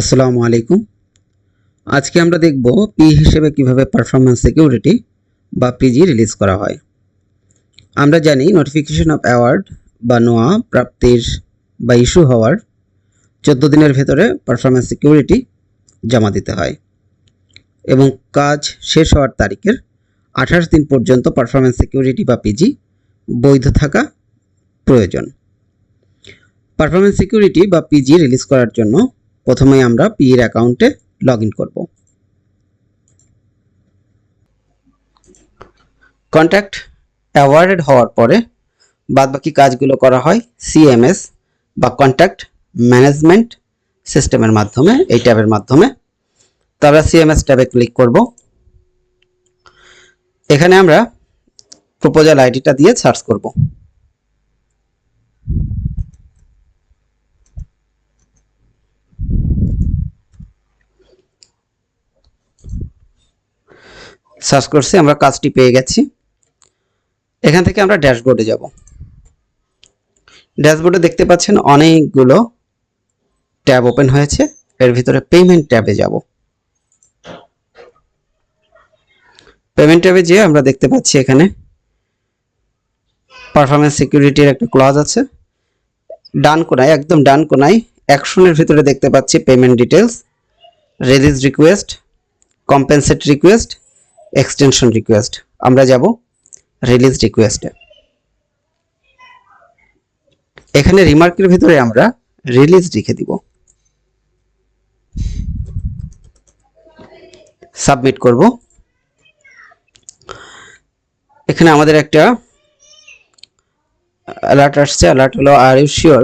আসসালামু আলাইকুম। আজকে আমরা দেখব পি হিসেবে কীভাবে পারফরম্যান্স সিকিউরিটি বা পিজি রিলিজ করা হয়। আমরা জানি নোটিফিকেশন অফ অ্যাওয়ার্ড বা নোয়া প্রাপ্তির বা ইস্যু হওয়ার চোদ্দ দিনের ভেতরে পারফরম্যান্স সিকিউরিটি জমা দিতে হয় এবং কাজ শেষ হওয়ার তারিখের আঠাশ দিন পর্যন্ত পারফরম্যান্স সিকিউরিটি বা পিজি বৈধ থাকা প্রয়োজন। পারফরম্যান্স সিকিউরিটি বা পিজি রিলিজ করার জন্য প্রথমে আমরা পিএর অ্যাকাউন্টে লগ ইন করব। কন্ট্যাক্ট অ্যাওয়ার্ডেড হওয়ার পরে বাদবাকি কাজগুলো করা হয় সিএমএস বা কন্ট্যাক্ট ম্যানেজমেন্ট সিস্টেমের মাধ্যমে, এই ট্যাবের মাধ্যমে। তো আমরা সিএমএস ট্যাবে ক্লিক করব। এখানে আমরা প্রপোজাল আইডিটা দিয়ে সার্চ করব। সার্চ করছি, আমরা কাজটি পেয়ে গেছি। এখান থেকে আমরা ড্যাশবোর্ডে যাব। ড্যাশবোর্ডে দেখতে পাচ্ছেন অনেকগুলো ট্যাব ওপেন হয়েছে। এর ভিতরে পেমেন্ট ট্যাবে যাব। পেমেন্ট ট্যাবে যেয়ে আমরা দেখতে পাচ্ছি এখানে পারফরমেন্স সিকিউরিটির একটা ক্লজ আছে। ডান কোনায়, একদম ডান কোনায় অ্যাকশনের ভিতরে দেখতে পাচ্ছি payment details release request compensate request extension request আমরা যাব রিলিজ রিকোয়েস্টে এখানে রিমার্কের ভিতরে আমরা রিলিজ লিখে দিব। সাবমিট করব। এখানে আমাদের একটা অ্যালার্ট আসছে। অ্যালার্ট হলো are you sure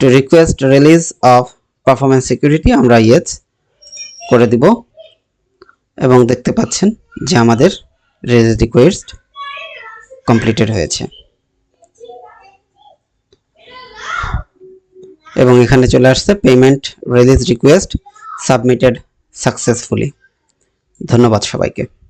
to request release of performance security আমরা ইয়েস করে দিব। এবং দেখতে পাচ্ছেন যে আমাদের রেজ রিকোয়েস্ট কমপ্লিটেড হয়েছে। এবং এখানে চলে আসছে payment release request submitted successfully ধন্যবাদ সবাইকে।